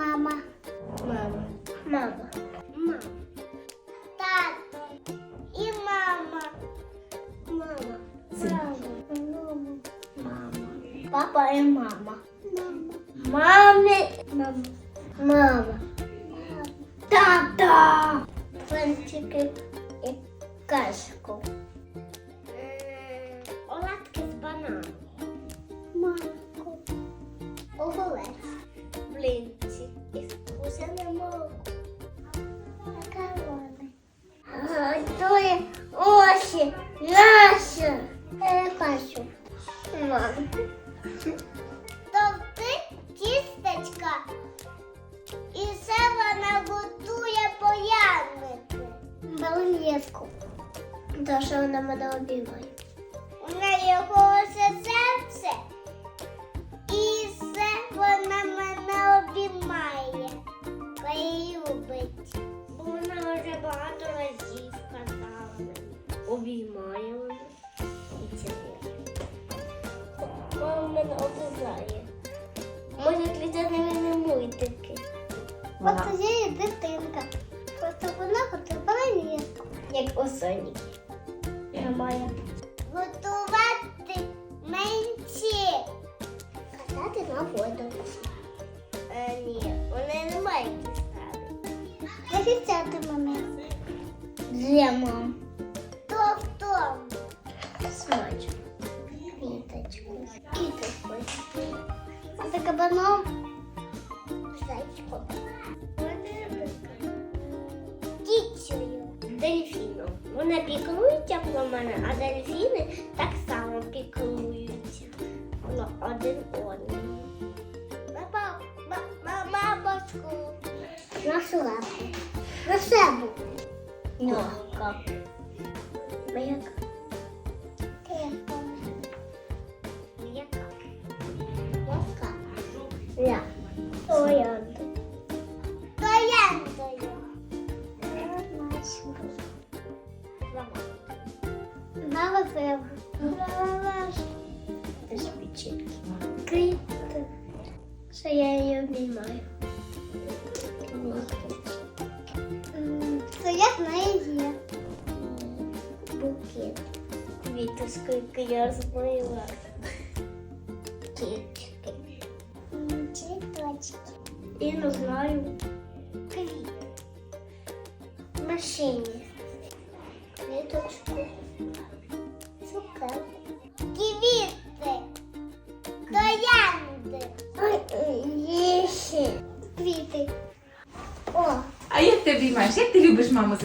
Мама. Мама. Мама. Мама. Тато. І мама. Мама. Мама. Мама. Мама. Папа і мама. Мама. Мами. Мама. Мама. Тата. Фантики і кашку. Оладки з бананом. Мамку. Оголець. Блинці. І вкусне молоко. Макарони. Готує очі наші. Я кашу. Мама. Товти тістечка. І все вона готує поянники. Балонєвку. То, що вона мене обіймає. Неї голосе серце. Багато разів казала мені. Обіймає мене і цілує. Мама мене обіжає. Може, клітати мене мультики. Вона- От є дитинка. Просто вона готувала ліску. Як у Соніки. Немає. Готувати менці. Катати на воду. Е, ні, вони не мають дістати. Захистяти мене. Зимом. Тобто смач. Квіточку. Квіточку. А за кабаном зайчиком. Птицею. Дельфіном. Вона піклується про мене, а дельфіни так само піклуються. Ну, один одному. Бабочку. Нашу лапу. На себе. Ногка. Яка? Яка? Яка? Я. Троянда. Трояндою. Букет. Квіти, скільки я змила. Квіточки. Цвіточки. І не знаю. Квіт. В машині. Квіточку. Цукерку. Квіти. Троянди. Квіти. О, А як ти обіймаєш? Як ти любиш маму?